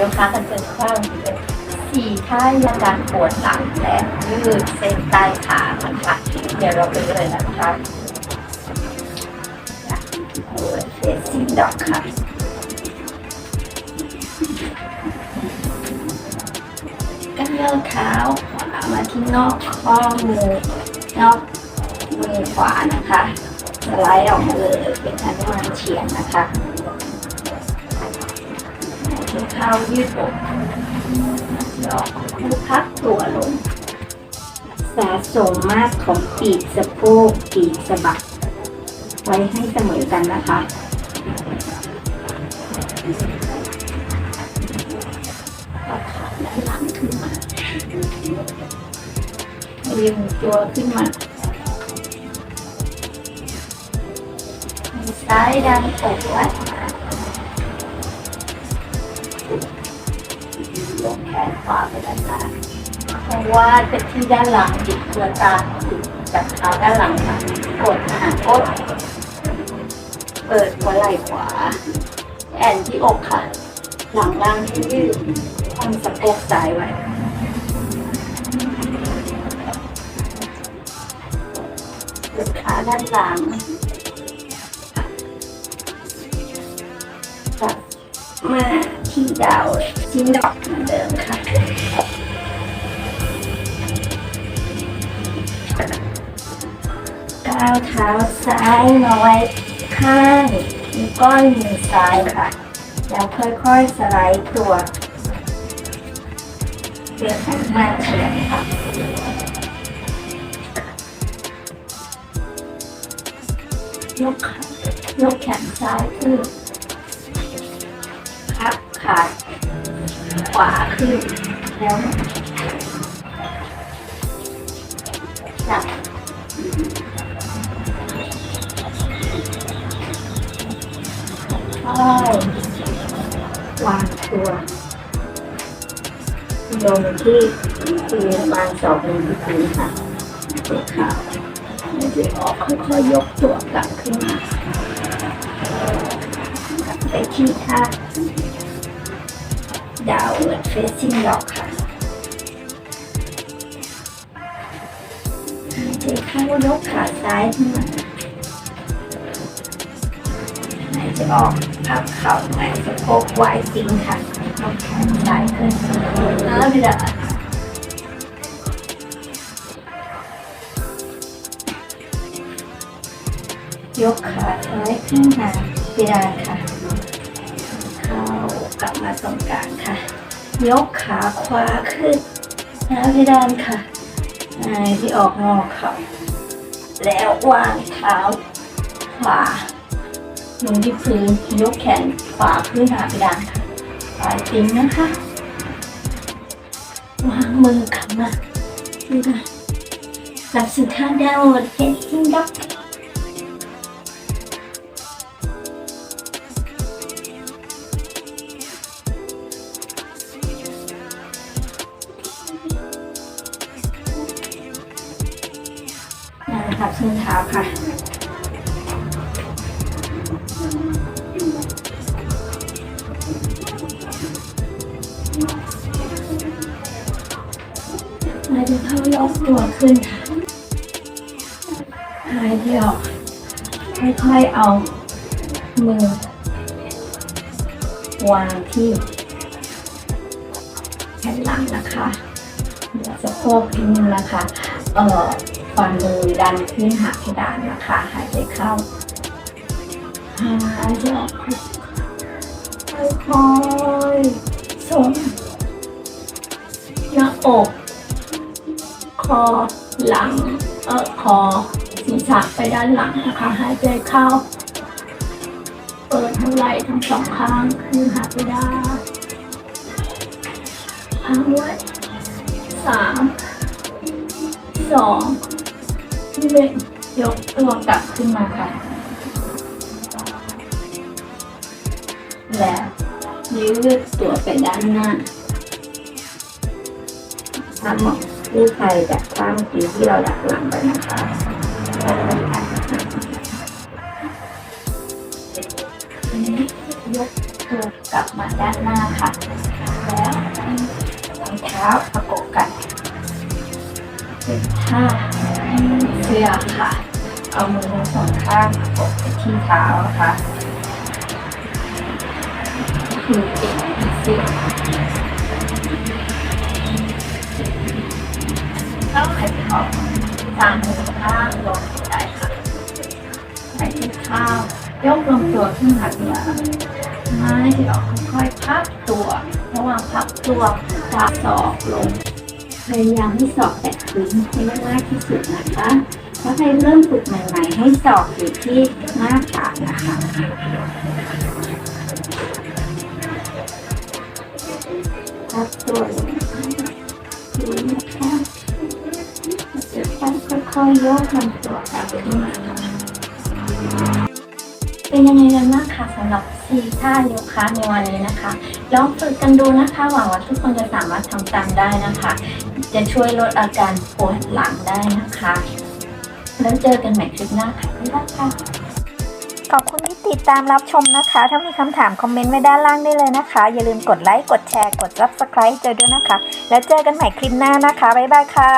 โยคะกันจนข้างเลยสี่ท่ายาการปวดหลังและยืดเส้นใต้ขานะคะเดี๋ยวเราไปเลยนะคะเฟซซิ่งดอกค่ะก้าวเท้าขวามาที่นอกข้อมือนอกมือขวานะคะสไลด์ออกมาเลยเป็นอนุมานเฉียงนะคะ ที่เท้ายืดอกดอกคู่พักตัวลงสะสมมากของปีกสะโพกปีกสะบัก ไว้ให้เสมอกันนะคะเอาขาด้านหลังขึ้นมายืนตัวขึ้นมามือซ้ายดันอกไว้ ลงแขนขวาไปด้านหน้าเพราะว่าจะที่ด้านหลังจิตตัวตาจับเท้าด้านหลังค่ะกดหางกดเปิดหัวไหล่ขวา แอนที่อกค่ะ หลังล่างที่ยืดทำสะโพกซ้ายไว้ขาด้านหลังกลับมา ที่ดาวชิ้นดอกเหมือนเดิมค่ะ ก้าวเท้าซ้ายมาไว้ข้างนิ้วก้อยมือซ้ายค่ะ แล้วค่อยๆสไลด์ตัวเป็นหันมาเฉียงค่ะยกยกแขนซ้ายขึ้น ขาขวาขึ้นแล้วจับค่วางตัวลงที่พื้นวางสองมือที่พื้นค่ะเด็กขาแล้วจะออกค่อยๆยกตัวกลับขึ้นมากลับไปที่ท่า ดาวเวิร์ดเฟซซิ่งดอกค่ะหายใจเข้ายกขาซ้ายขึ้นมาหายใจออกพับเข่าใหม่สะโพกไวจริงค่ะยกแขนซ้ายขึ้นแล้วเดี๋ยวยกขาซ้ายขึ้นมาเพดานค่ะ ลับมาตรงกลางค่ะ ยกขาขวาขึ้นนะพี่ดานค่ะนายที่ออกงอเข่าแล้ววางเท้าขวาลงที่พื้นยกแขนขวาขึ้นหาพี่ดานค่ะปลายติ้งนะคะ วางมือกลับมาพี่ดานกลับสู่ท่าดาวน์เฟซซิ่งด็อก นะครับส้นเท้าค่ะหายใจเข้ายกตัวขึ้นค่ะหายใจออกค่อยๆเอา มือ วางที่แผ่นหลังนะคะเดี๋ยวสะโพกนิดนึงนะคะ เอ่อ ฝ่ามือดันขึ้นหาเพดานนะคะ หายใจเข้าหายใจออกค่อยๆส่งหน้าอก คอหลัง เออคอศีรษะไปด้านหลังนะคะ หายใจเข้า เปิดทั้งไหล่ทั้งสองข้างขึ้นหาเพดานพังไว้สามสอง หนึ่งยกตัวกลับขึ้นมาค่ะ แล้วยืดตัวไปด้านหน้าทำหมอกที่ใครจากข้างทีที่เราดักหลังไปนะคะอันนี้ยกตัวกลับมาด้านหน้าค่ะ แล้วท้าประกบกันเป็นท่า เสื้อค่ะ เอามือทั้งสองข้างกบไปที่เท้าค่ะคือเป็นเสื้อแล้วใครออกทางมือข้างลงได้ค่ะไปที่เท้ายกลงตัวขึ้นหัดเหนือไม่เดี๋ยวค่อยๆพับตัว ระหว่างพับตัวจับศอกลง พยายามให้ศอกแตะพื้นให้มากที่สุดนะคะถ้าใครเริ่มฝึกใหม่ๆ ให้ศอกอยู่ที่หน้าขานะคะพับตัวลงดูนะคะต้องค่อยๆยกลำตัวกลับขึ้นมาเป็นยังไงกันบ้างคะสำหรับซีท่าโยคะในวันนี้นะคะ ลองฝึกกันดูนะคะ หวังว่าทุกคนจะสามารถทำตามได้นะคะ จะช่วยลดอาการปวดหลังได้นะคะ แล้วเจอกันใหม่คลิปหน้าค่ะบ๊ายบายค่ะ ขอบคุณที่ติดตามรับชมนะคะ ถ้ามีคำถามคอมเมนต์ไว้ด้านล่างได้เลยนะคะ อย่าลืมกดไลค์ กดแชร์ กด subscribe เจอด้วยนะคะ แล้วเจอกันใหม่คลิปหน้านะคะ บ๊ายบายค่ะ